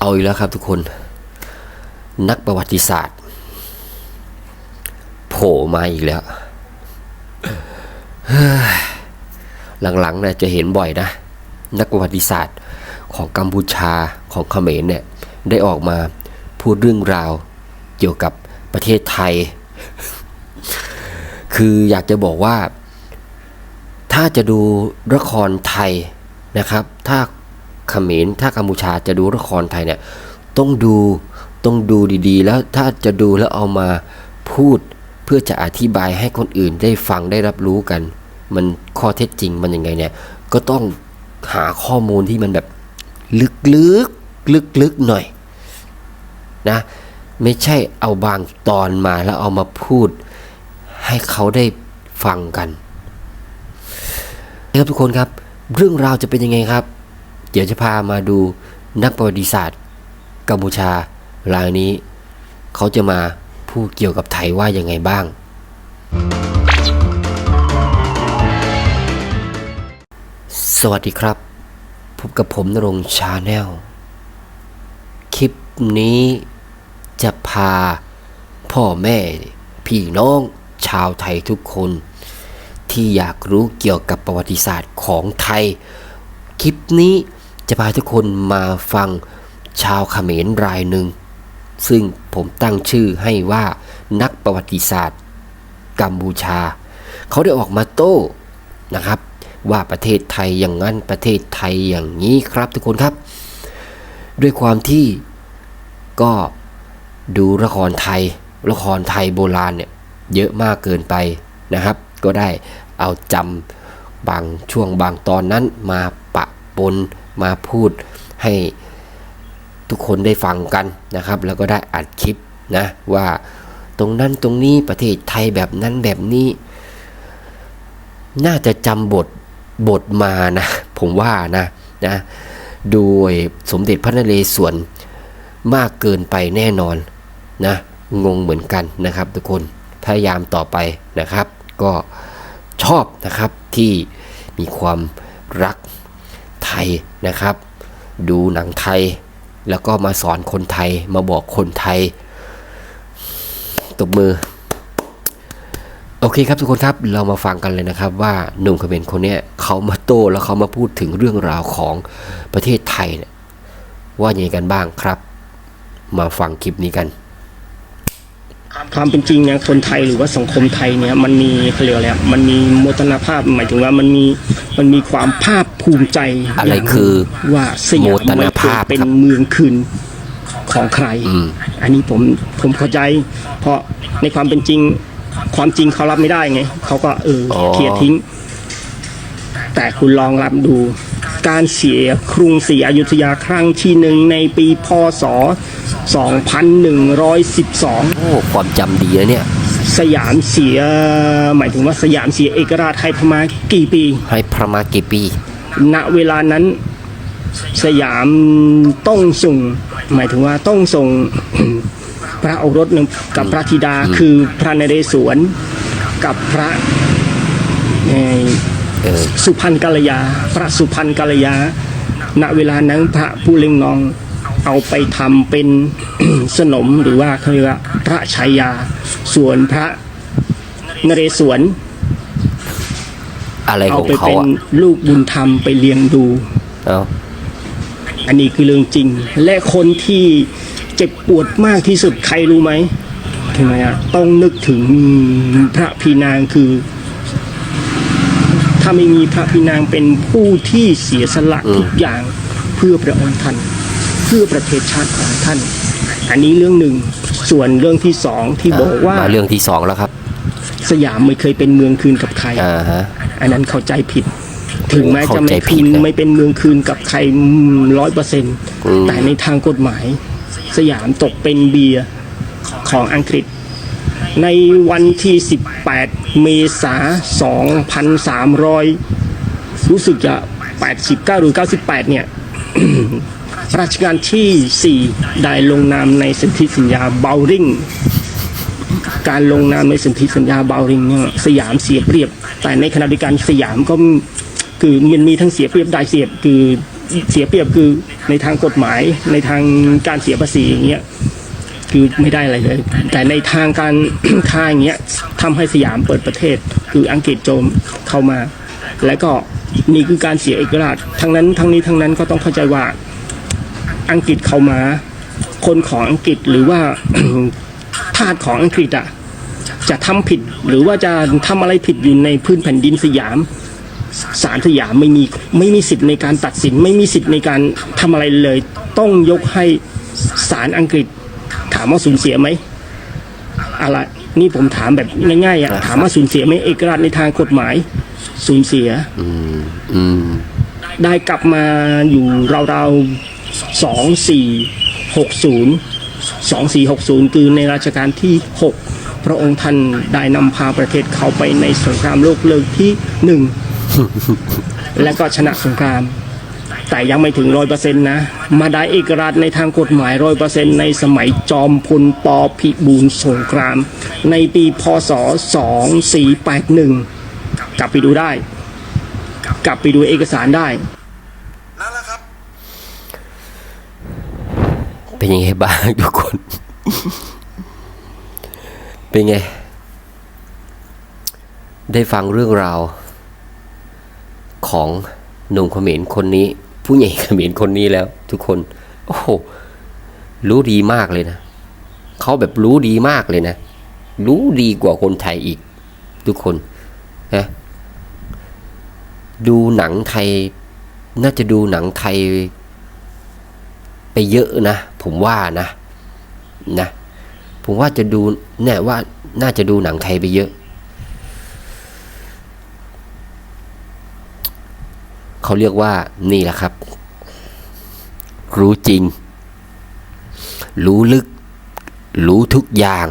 เอาอีกแล้วครับทุกคน นักประวัติศาสตร์ โผล่มาอีกแล้วหลังๆเนี่ยจะเห็นบ่อยนะ นักประวัติศาสตร์ของกัมพูชาของเขมรเนี่ยได้ออกมาพูดเรื่องราวเกี่ยวกับประเทศไทย คืออยากจะบอกว่า ถ้าจะดูละครไทยนะครับ ถ้า เขมรถ้ากัมพูชาจะดูละครไทยเนี่ยต้องดูต้องดูดีๆ แล้วถ้าจะดูแล้วเอามาพูดเพื่อจะอธิบายให้คนอื่นได้ฟังได้รับรู้กัน มันข้อเท็จจริงมันยังไงเนี่ย ก็ต้องหาข้อมูลที่มันแบบลึกๆลึกๆหน่อยนะไม่ใช่เอาบางตอนมาแล้วเอามาพูด ให้เขาได้ฟังกันครับทุกคนครับ เรื่องราวจะเป็นยังไงครับ เดี๋ยวจะพามาดูนักประวัติศาสตร์กัมพูชารายนี้ เขาจะมาพูดเกี่ยวกับไทยว่ายังไงบ้าง สวัสดีครับ พบกับผมนรงชาแนล คลิปนี้จะพาพ่อแม่ พี่น้องชาวไทยทุกคน ที่อยากรู้เกี่ยวกับประวัติศาสตร์ของไทย คลิปนี้ จะพาทุกคนมาฟังชาวเขมรรายหนึ่ง ซึ่งผมตั้งชื่อให้ว่านักประวัติศาสตร์ กัมพูชา เขาได้ออกมาโต้นะครับ ว่าประเทศไทยอย่างนั้นประเทศไทยอย่างนี้ครับทุกคนครับ ด้วยความที่ก็ดูละครไทยละครไทยโบราณเนี่ยเยอะมากเกินไปนะครับ ก็ได้เอาจำบางช่วงบางตอนนั้นมาปะปน มาพูดให้ทุกคนได้ฟังกันนะครับ แล้วก็ได้อัดคลิปนะว่าตรงนั้นตรงนี้ประเทศไทยแบบนั้นแบบนี้ น่าจะจำบทบทมานะ ผมว่านะนะโดยสมเด็จพระนเรศวรมากเกินไปแน่นอนนะงงเหมือนกันนะครับ ทุกคนพยายามต่อไปนะครับ ก็ชอบนะครับที่มีความรัก ไทยนะครับ ดูหนังไทย แล้วก็มาสอนคนไทยมาบอกคนไทยตบมือ โอเคครับทุกคนครับเรามาฟังกันเลยนะครับ ว่าหนุ่มเขมรคนเนี้ยเขามาโต้แล้วเขามาพูดถึงเรื่องราวของประเทศไทยเนี่ยว่าอย่างไรกันบ้างครับ มาฟังคลิปนี้กัน ความเป็นจริงเนี่ยคนไทยหรือว่าสังคมไทยเนี่ยมันมีเขาเรียกอะไรอะมันมีโมทนาภาพหมายถึงว่ามันมีมันมีความภาคภูมิใจอะไรย่างหนึ่งคือว่าสยามโมทนาไม่เคภายพเป็นครับเมืองคืนของใครอืมอันนี้ผมผมเข้าใจ เพราะในความเป็นจริงความจริงเขารับไม่ได้ไงเขาก็เอออ๋อเคลียร์ทิ้ง แต่คุณลองรับดู การเสียกรุงศรีอยุธยาครั้งที่หนึ่งในปีพศ 2112 โอ้ความจำดีนะเนี่ย สยามเสียหมายถึงว่าสยามเสียเอกราชให้พม่ากี่ปี ให้พระมากี่ปี ณเวลานั้นสยามต้องส่ง หมายถึงว่าต้องส่ง พระโอรสหนึ่งกับพระธิดาคือพระนเรศวรกับพระเอ่อเออ สุพรรณกัลยา พระสุพรรณกัลยา ณเวลานั้นพระผู้เล็งนองเอาไปทำเป็นสนมหรือว่าเขาเรียกว่าพระชัยยา ส่วนพระนเรศวรอะไรขเอาองไปเขาเป็นอะลูกบุญธรรมไปเลี้ยงดูเอาอันนี้คือเรื่องจริง และคนที่เจ็บปวดมากที่สุดใครรู้ไหมทำไมอะต้องนึกถึงพระพีนางคือ ถ้าไม่มีพระพีนางเป็นผู้ที่เสียสละทุกอย่างเพื่อพระองค์ท่านเพื่อประเทศชาติของท่าน อันนี้เรื่องหนึ่งส่วนเรื่องที่สองที่บอกว่ามาเรื่องที่สองแล้วครับ สยามไม่เคยเป็นเมืองคืนกับใครอ่าฮะอันนั้นเข้าใจผิด ถึงแม้จะไม่เข้าใจผิคืดนเลยไม่เป็นเมืองคืนกับใครร้อยเปอร์เซ็นต์อืมแต่ในทางกฎหมาย สยามตกเป็นเบียร์ของอังกฤษ ในวันที่ 18 เมษา2300 รู้สึกจะ 89 หรือ 98 เนี่ยรัชกาลที่ 4 ได้ลงนามในสนธิสัญญาเบลริงการลงนามในสนธิสัญญาเบลริงเนี่ยสยามเสียเปรียบ แต่ในขณะเดียวกันสยามก็คือมันมีทั้งเสียเปรียบได้เสียคือเสียเปรียบคือในทางกฎหมายในทางการเสียภาษีอย่างเงี้ย คือไม่ได้อะไรเลย แต่ในทางการค้าอย่างเงี้ยทำให้สยามเปิดประเทศ คืออังกฤษโจมเข้ามา แล้วก็นี่คือการเสียเอกราชทั้งนั้นทั้งนี้ทั้งนั้นก็ต้องเข้าใจว่าอังกฤษเข้ามา คนของอังกฤษหรือว่าทาสของอังกฤษอะจะทำผิดหรือว่าจะทำอะไรผิดอยู่ในพื้นแผ่นดินสยามศาลสยามไม่มีไม่มีสิทธิ์ในการตัดสิน ไม่มีสิทธิ์ในการทำอะไรเลย ต้องยกให้ศาลอังกฤษามว่าสูญเสียไหมอะไรนี่ผมถามแบบง่ายๆอะถามว่าสูญเสียไหมเอกราชในทางกฎหมาย สูญเสียอืมได้กลับมาอยู่ราวๆสองสี่หกศูนย์สองสี่หกศูนย์คือในรัชกาลที่หกพระองค์ท่านได้นำพาประเทศเข้าไปในสงครามโลกเลิกที่หนึ่งและก็ชนะสงคราม แต่ยังไม่ถึงร้อยเปอร์เซ็นต์นะ มาได้เอกราชในทางกฎหมายร้อยเปอร์เซ็นต์ในสมัยจอมพลปพิบูลสงคราม ในปีพศสองสี่แปดหนึ่งกลับไปดูได้ กลับไปดูเอกสารได้ นั่นแหละครับ เป็นยังไงบ้างทุกคน เป็นไง ได้ฟังเรื่องราวของหนุ่มเขมรคนนี้ ผู้ใหญ่เขมรคนนี้แล้ว ทุกคน โอ้โหรู้ดีมากเลยนะเขาแบบรู้ดีมากเลยนะ รู้ดีกว่าคนไทยอีก ทุกคนนะดูหนังไทย น่าจะดูหนังไทย ไปเยอะนะ ผมว่านะนะ ผมว่าจะดูเนี่ยว่าน่าจะดูหนังไทยไปเยอะ เขาเรียกว่านี่แหละครับ รู้จริง รู้ลึก รู้ทุกอย่าง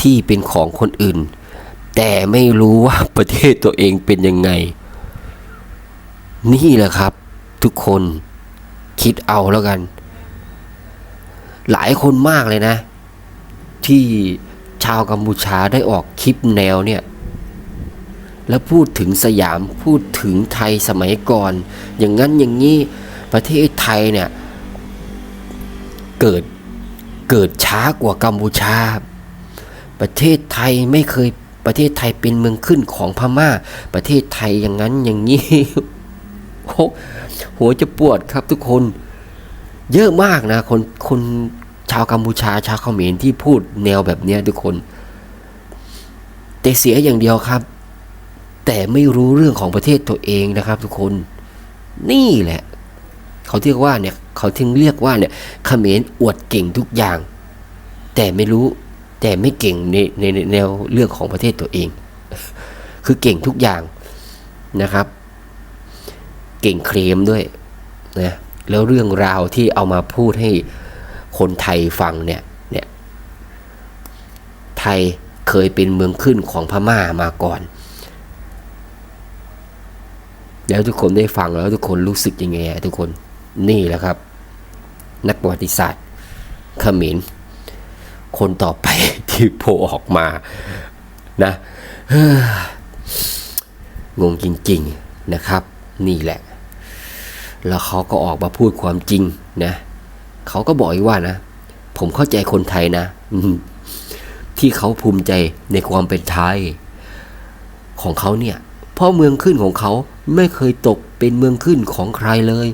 ที่เป็นของคนอื่น แต่ไม่รู้ว่าประเทศตัวเองเป็นยังไง นี่แหละครับ ทุกคนคิดเอาแล้วกัน หลายคนมากเลยนะ ที่ชาวกัมพูชาได้ออกคลิปแนวเนี่ย แล้วพูดถึงสยามพูดถึงไทยสมัยก่อน อย่างนั้นอย่างนี้ประเทศไทยเนี่ยเกิดเกิดช้ากว่ากัมพูชา ประเทศไทยไม่เคยประเทศไทยเป็นเมืองขึ้นของพม่า ประเทศไทยอย่างนั้นอย่างนี้โอ้หัวจะปวดครับทุกคน เยอะมากนะคนคนชาวกัมพูชาชาวเขมรที่พูดแนวแบบนี้ทุกคน แต่เสียอย่างเดียวครับ แต่ไม่รู้เรื่องของประเทศตัวเองนะครับทุกคนนี่แหละ เขาเรียกว่าเนี่ยเขาถึงเรียกว่าเนี่ยเขมรอวดเก่งทุกอย่าง แต่ไม่รู้แต่ไม่เก่งในในในแนวเรื่องของประเทศตัวเอง คือเก่งทุกอย่างนะครับ เก่งเคลมด้วยนะแล้วเรื่องราวที่เอามาพูดให้คนไทยฟังเนี่ยเนี่ยไทยเคยเป็นเมืองขึ้นของพม่ามาก่อน แล้วทุกคนได้ฟังแล้วทุกคนรู้สึกยังไงทุกคนนี่แหละครับ นักประวัติศาสตร์เขมรคนต่อไปที่โผล่ออกมานะงงจริงๆนะครับ นี่แหละ แล้วเขาก็ออกมาพูดความจริงนะเขาก็บอกอีกว่านะ ผมเข้าใจคนไทยนะที่เขาภูมิใจในความเป็นไทย ของเขาเนี่ย เพราะเมืองขึ้นของเขาไม่เคยตกเป็นเมืองขึ้นของใครเลย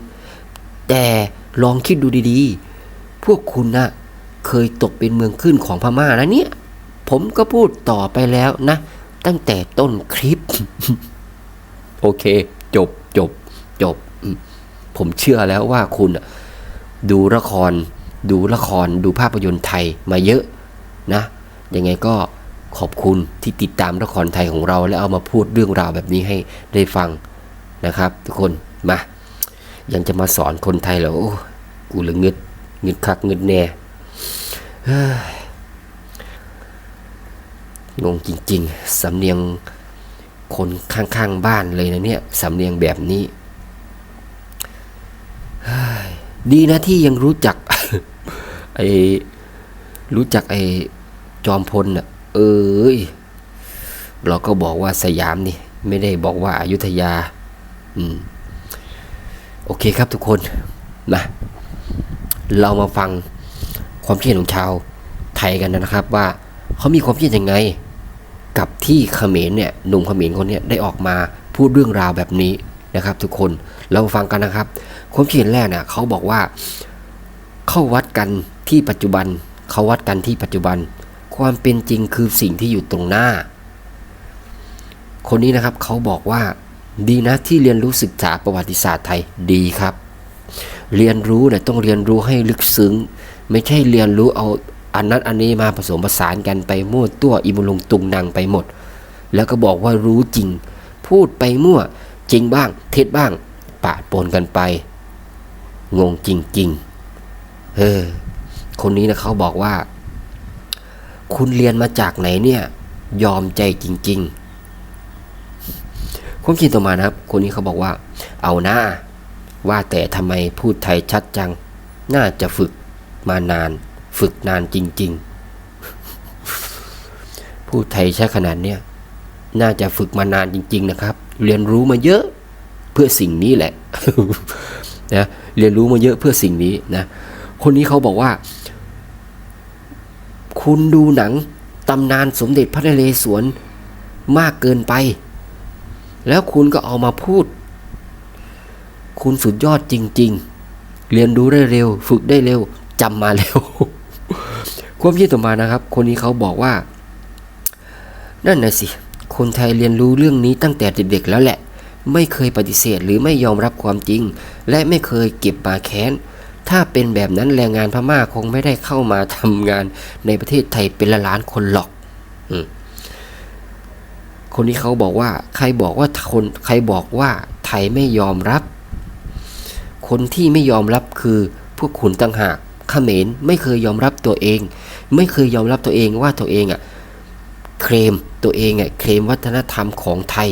แต่ลองคิดดูดีๆ พวกคุณนะเคยตกเป็นเมืองขึ้นของพม่านะเนี่ย ผมก็พูดต่อไปแล้วนะ ตั้งแต่ต้นคลิป โอเค จบจบจบ ผมเชื่อแล้วว่าคุณดูละคร ดูละครดูภาพยนตร์ไทยมาเยอะนะ ยังไงก็ ขอบคุณที่ติดตามละครไทยของเรา และเอามาพูดเรื่องราวแบบนี้ให้ได้ฟังนะครับ ทุกคนมายังจะมาสอนคนไทยเหรอกูเลยเงึดเงึดคักเงึดแน่งงจริง ๆ สำเนียงคนข้างๆบ้านเลยนะเนี่ย สำเนียงแบบนี้ ดีนะที่ยังรู้จักไอ้รู้จักไอ้จอมพลน่ะ เอ้ยเราก็บอกว่าสยามนี่ ไม่ได้บอกว่าอายุทยา อืม โอเคครับทุกคนนะเรามาฟังความคิดเห็นของชาวไทยกันนะครับ ว่าเขามีความคิดยังไง กับที่เขมรเนี่ยหนุ่มเขมรคนนี้ได้ออกมาพูดเรื่องราวแบบนี้นะครับ ทุกคนเราาฟังกันนะครับ ความคิดเห็นแรกเนี่ยเขาบอกว่า เข้าวัดกันที่ปัจจุบัน เขาวัดกันที่ปัจจุบัน ความเป็นจริงคือสิ่งที่อยู่ตรงหน้า คนนี้นะครับเขาบอกว่า ดีนะที่เรียนรู้ศึกษาประวัติศาสตร์ไทยดีครับ เรียนรู้เนี่ยต้องเรียนรู้ให้ลึกซึ้ง ไม่ใช่เรียนรู้เอาอันนั้นอันนี้มาผสมผสานกันไปมั่วตัวอิมุลงตุงนางไปหมด แล้วก็บอกว่ารู้จริง พูดไปมั่ว จริงบ้าง เท็จบ้าง ปะปนกันไป งงจริงๆเออคนนี้นะเขาบอกว่า คุณเรียนมาจากไหนเนี่ย ยอมใจจริง ๆความคิดต่อมานะครับ คนนี้เขาบอกว่า เอาหน้า ว่าแต่ทำไมพูดไทยชัดจัง น่าจะฝึกมานาน ฝึกนานจริง ๆ พูดไทยชัดขนาดเนี้ยน่าจะฝึกมานานจริง ๆ นะครับ เรียนรู้มาเยอะเพื่อสิ่งนี้แหละนะเรียนรู้มาเยอะเพื่อสิ่งนี้นะคนนี้เขาบอกว่า คุณดูหนังตำนานสมเด็จพระนเรศวรมากเกินไป แล้วคุณก็เอามาพูด คุณสุดยอดจริง ๆ เรียนรู้ได้เร็ว ฝึกได้เร็วจำมาเร็วความคิดต่อมานะครับ คนนี้เขาบอกว่า นั่นน่ะสิ คนไทยเรียนรู้เรื่องนี้ตั้งแต่เด็กๆแล้วแหละ ไม่เคยปฏิเสธหรือไม่ยอมรับความจริง และไม่เคยเก็บมาแค้น ถ้าเป็นแบบนั้นแรงงานพม่าคงไม่ได้เข้ามาทำงานในประเทศไทยเป็นละล้านคนหรอกอคนนี้เขาบอกว่า ใครบอกว่าคนใครบอกว่าไทยไม่ยอมรับ คนที่ไม่ยอมรับคือพวกคุณต่างหากเขมรไม่เคยยอมรับตัวเอง ไม่เคยยอมรับตัวเองว่าตัวเองอะเคลมตัวเองอะเคลมวัฒนธรรมของไทย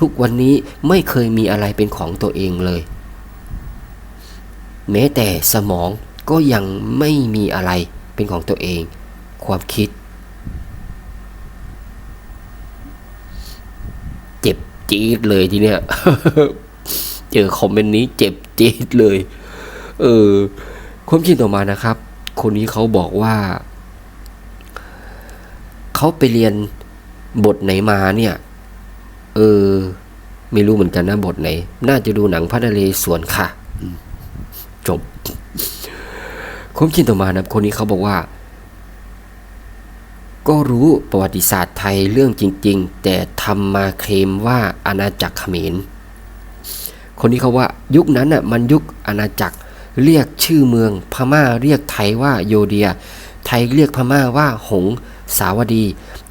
ทุกวันนี้ไม่เคยมีอะไรเป็นของตัวเองเลย แม้แต่สมองก็ยังไม่มีอะไรเป็นของตัวเอง ความคิด เจ็บจี๊ดเลยทีเนี้ยเจอคอมเมนต์นี้เจ็บจี๊ดเลย เออความคิดต่อมานะครับ คนนี้เขาบอกว่า เขาไปเรียนบทไหนมาเนี่ย เออ ไม่รู้เหมือนกันนะบทไหน น่าจะดูหนังพระนเรศวรค่ะ จบความคิดต่อมานะคนนี้เขาบอกว่า ก็รู้ประวัติศาสตร์ไทยเรื่องจริง ๆ แต่ทำมาเคลมว่าอาณาจักรเขมรคนนี้เขาว่ายุคนั้นน่ะมันยุคอาณาจักรเรียกชื่อเมืองพม่าเรียกไทยว่าโยเดีย ไทยเรียกพม่าว่าหงสาวดี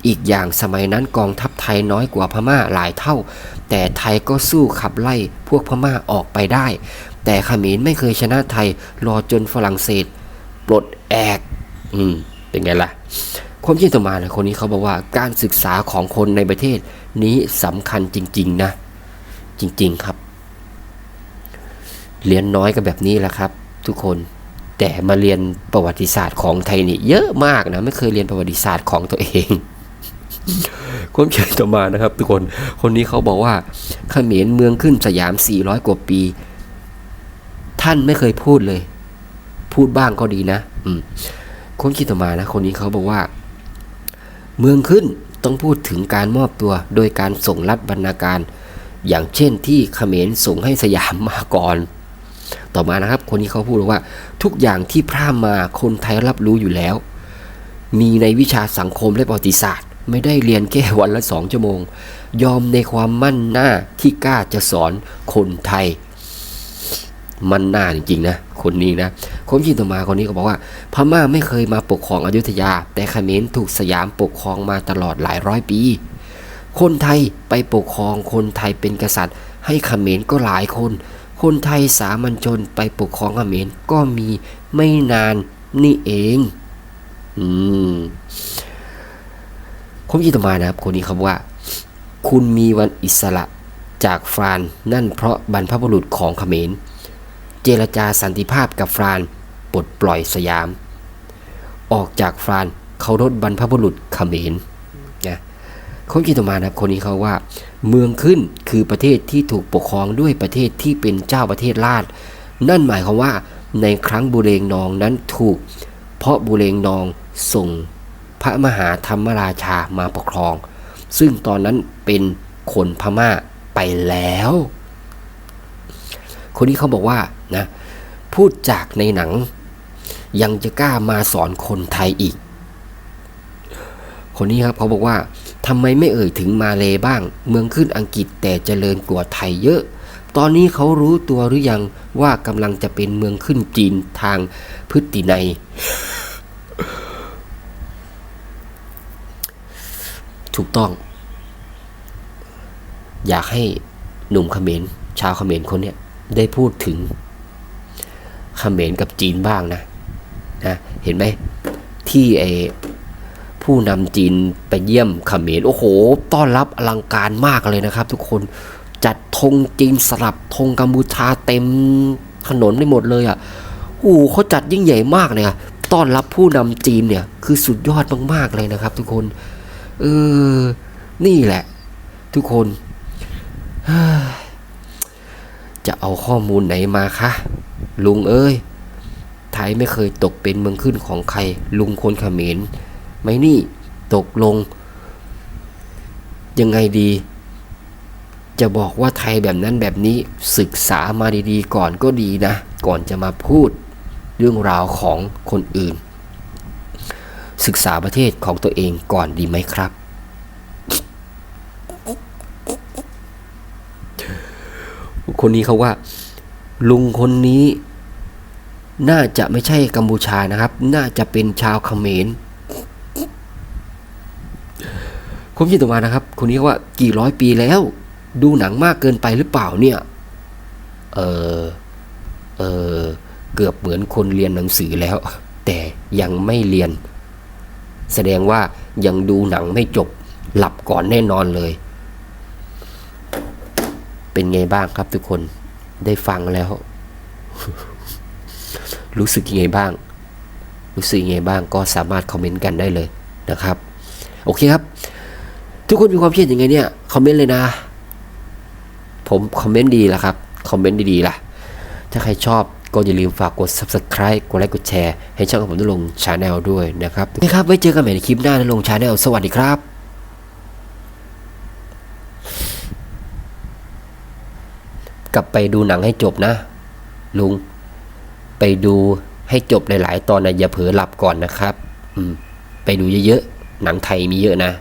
อีกอย่างสมัยนั้นกองทัพไทยน้อยกว่าพม่าหลายเท่า แต่ไทยก็สู้ขับไล่พวกพม่าออกไปได้ แต่เขมรไม่เคยชนะไทย รอจนฝรั่งเศส ปลดแอก อืม เป็นไงล่ะ ความคิดต่อมานะคนนี้เขาบอกว่าการศึกษาของคนในประเทศนี้สำคัญจริง ๆ นะ จริง ๆครับ เรียนน้อยก็แบบนี้แหละครับ ทุกคนแต่มาเรียนประวัติศาสตร์ของไทยนี่เยอะมากนะ ไม่เคยเรียนประวัติศาสตร์ของตัวเองความคิดต่อมานะครับ ทุกคนคนนี้เขาบอกว่าเขมรเมืองขึ้นสยาม 400 กว่าปี ท่านไม่เคยพูดเลย พูดบ้างก็ดีนะ อืมคนคิดต่อมานะ คนนี้เขาบอกว่า เมืองขึ้นต้องพูดถึงการมอบตัว โดยการส่งรัฐบรรณาการ อย่างเช่นที่เขมรส่งให้สยามมาก่อน ต่อมานะครับ คนนี้เขาพูดว่า ทุกอย่างที่พร่ำมาคนไทยรับรู้อยู่แล้ว มีในวิชาสังคมและประวัติศาสตร์ ไม่ได้เรียนแค่วันละสองชั่วโมง ยอมในความมั่นหน้าที่กล้าจะสอนคนไทย มันหน้าจริงๆนะคนนี้นะคนที่ต่อมาคนนี้ก็บอกว่า พม่าไม่เคยมาปกครองอยุธยา แต่เขมรถูกสยามปกครองมาตลอดหลายร้อยปี คนไทยไปปกครองคนไทยเป็นกษัตริย์ ให้เขมรก็หลายคน คนไทยสามัญชนไปปกครองเขมรก็มีไม่นานนี่เอง อืมผมคิดต่อมานะครับ คนนี้คำว่า คุณมีวันอิสระจากฟรานนั่นเพราะบรรพบุรุษของเขมร เจรจาสันติภาพกับฟรานปลดปล่อยสยาม ออกจากฟรานเคารพบรรพบุรุษเขมรนะเขาคิดต่อมานะครับคนนี้เขาว่า เมืองขึ้นคือประเทศที่ถูกปกครองด้วยประเทศที่เป็นเจ้าประเทศราชนั่นหมายความว่าในครั้งบุเรงนองนั้นถูก เพราะบุเรงนองส่งพระมหาธรรมราชามาปกครอง ซึ่งตอนนั้นเป็นคนพม่าไปแล้ว คนนี้เขาบอกว่า นะพูดจากในหนัง ยังจะกล้ามาสอนคนไทยอีก คนนี้ครับเขาบอกว่าทำไมไม่เอ่ยถึงมาเลบ้าง เมืองขึ้นอังกฤษแต่เจริญกว่าไทยเยอะ ตอนนี้เขารู้ตัวหรือยังว่ากำลังจะเป็นเมืองขึ้นจีนทางพฤตินัยถูกต้อง อยากให้หนุ่มเขมรชาวเขมรคนเนี้ยได้พูดถึง เขมรกับจีนบ้างนะนะเห็นไหมที่ไอผู้นำจีนไปเยี่ยมเขมรโอ้โห ต้อนรับอลังการมากเลยนะครับ ทุกคนจัดธงจีนสลับธงกัมพูชาเต็มถนนไปหมดเลยอะ่ะโอ้โหเขาจัดยิ่งใหญ่มากเลยอะต้อนรับผู้นำจีนเนี่ยคือสุดยอดมากๆเลยนะครับ ทุกคนเออนี่แหละ ทุกคนจะเอาข้อมูลไหนมาคะ ลุงเอ้ย ไทยไม่เคยตกเป็นเมืองขึ้นของใคร ลุงคนเขมรไม่นี่ตกลง ยังไงดี จะบอกว่าไทยแบบนั้นแบบนี้ศึกษามาดีๆ ก่อนก็ดีนะ ก่อนจะมาพูดเรื่องราวของคนอื่น ศึกษาประเทศของตัวเองก่อนดีไหมครับ คนนี้เขาว่า ลุงคนนี้ น่าจะไม่ใช่กัมพูชานะครับ น่าจะเป็นชาวเขมรผมยินต่อมานะครับ คนนี้ว่ากี่ร้อยปีแล้ว ดูหนังมากเกินไปหรือเปล่าเนี่ย เออเออเกือบเหมือนคนเรียนหนังสือแล้ว แต่ยังไม่เรียน แสดงว่ายังดูหนังไม่จบหลับก่อนแน่นอนเลย เป็นไงบ้างครับทุกคนได้ฟังแล้ว รู้สึกยังไงบ้าง รู้สึกยังไงบ้างก็สามารถคอมเมนต์กันได้เลยนะครับ โอเคครับ ทุกคนมีความคิดยังไงเนี่ยคอมเมนต์เลยนะ ผมคอมเมนต์ดีล้วครับคอมเมนต์ดีๆล่ะ ถ้าใครชอบก็อย่าลืมฝากกด subscribe กดไลค์กดแชร์ให้ช่องของผมด้ลงชาแนลด้วยนะครับนะครับ ไว้เจอกันใหม่ในคลิปหน้าในลงชาแนลสวัสดีครับกลับไปดูหนังให้จบนะ ลุง ไปดูให้จบหลายๆ ตอนนะอย่าเผลอหลับก่อนนะครับ อืม ไปดูเยอะๆ หนังไทยมีเยอะนะ